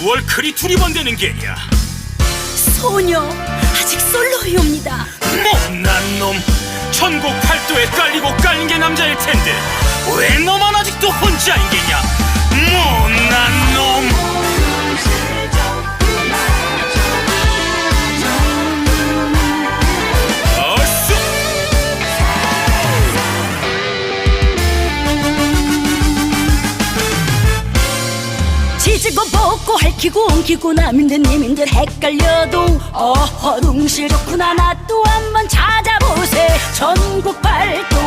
무얼 그리 두리번대는 게냐? 소녀 아직 솔로이옵니다. 못난 놈 천국 팔도에 깔리고 깔린 게 남자일 텐데 왜 너만 아직도 혼자인 게 지지고 볶고 핥히고 엉키고 남인들 님인들 헷갈려도 어허둥실 좋구나. 나 또 한번 찾아보세. 전국 발도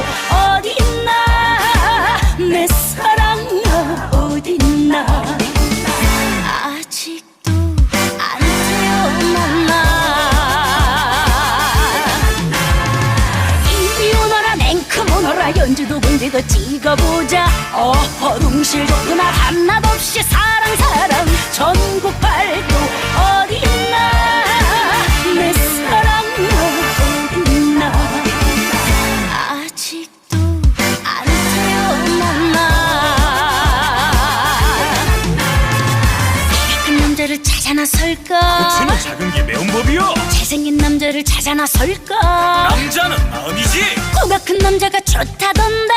bun지도 찍어보자. 어허둥실 좋구나 한낱 없이 사랑 사랑. 전국 발도 어디 있나? 내 사랑 어디 있나? 아직도 안 태어났나? 큰 남자를 찾아 나설까? 고치는 작은 게 매운 법이요. 잘생긴 남자를 찾아 나설까? 남자는 마음이지. 코가 큰 남자가 좋다던데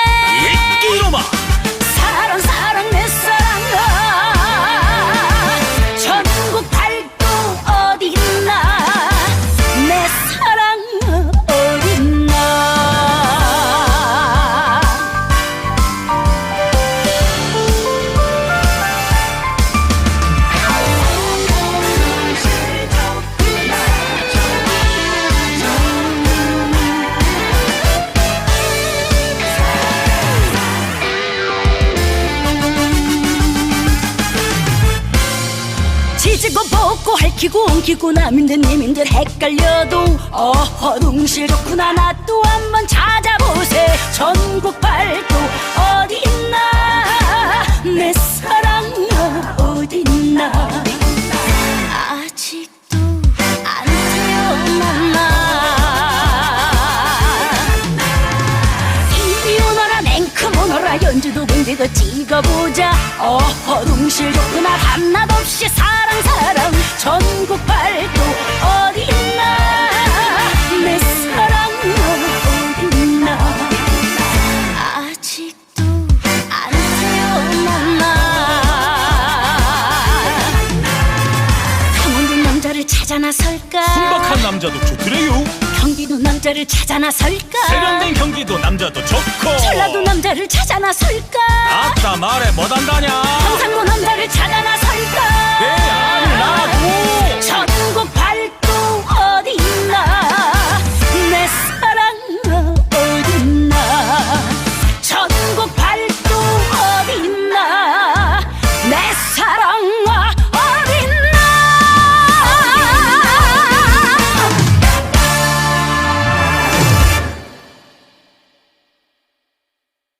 지지고 볶고 핥히고 엉키고 남인들 님인들 헷갈려도 어허둥실 좋구나. 나 또 한번 찾아보세. 전국 발도 어디 있나? 내 사랑 어디 있나 bun지도 찍어보자. 어허둥실 좋구나 한낱 없이 사랑 사랑. 전국 발도 어디 있나. 내 사랑 어디 있나. 아직도 안 태어났나. 강원도 남자를 찾아 나설까? 순박한 남자 도 좋더래요 경기도 남자를 찾아 나설까? 세련된 경기도 남자도 좋고. 전라도 남자를 찾아 나설까? 아따 말해 못한다냐? 경상도 남자를 찾아